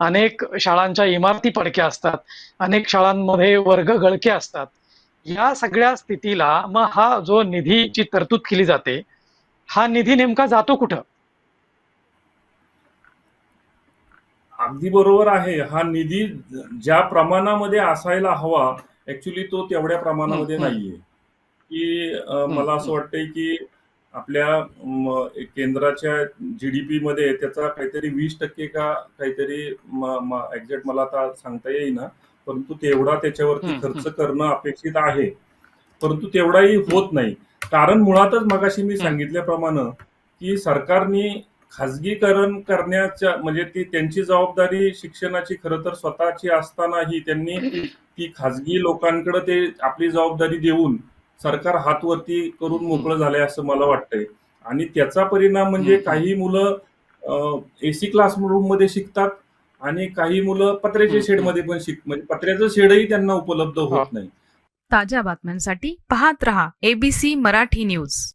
अनेक शाळांच्या इमारती पडक्या असतात अनेक शाळांमध्ये वर्ग गळके असतात. या सगळ्या स्थितीला मग हा जो निधीची तरतूद केली जाते हा निधी नेमका जातो कुठं? अगदी बरोबर आहे. हा निधी ज्या प्रमाणामध्ये असायला हवा ऍक्च्युली तो तेवढ्या प्रमाणामध्ये नाहीये. की मला असं वाटतंय की आपल्या केंद्राच्या जीडीपी मध्ये त्याचा काहीतरी वीस टक्के का काहीतरी एक्झॅक्ट मला आता सांगता येईना. परंतु तेवढा त्याच्यावरती खर्च करणं अपेक्षित आहे. परंतु तेवढाही होत नाही. कारण मुळातच मगाशी मी. सांगितल्याप्रमाणे की सरकारने खाजगीकरण करण्याच्या म्हणजे ती त्यांची जबाबदारी शिक्षणाची खरं तर स्वतःची असतानाही त्यांनी ती खाजगी लोकांकडे ते आपली जबाबदारी देऊन सरकार हात वरती करून मोकळं झालंय असं मला वाटतंय आणि त्याचा परिणाम म्हणजे. काही मुलं एसी क्लास रूममध्ये शिकतात आणि काही मुलं पत्र्याच्या हम्म. शेडमध्ये पण शिक म्हणजे पत्र्याचं शेडही त्यांना उपलब्ध. होत नाही ताज्या बातम्यांसाठी पाहत रहा एबीसी मराठी न्यूज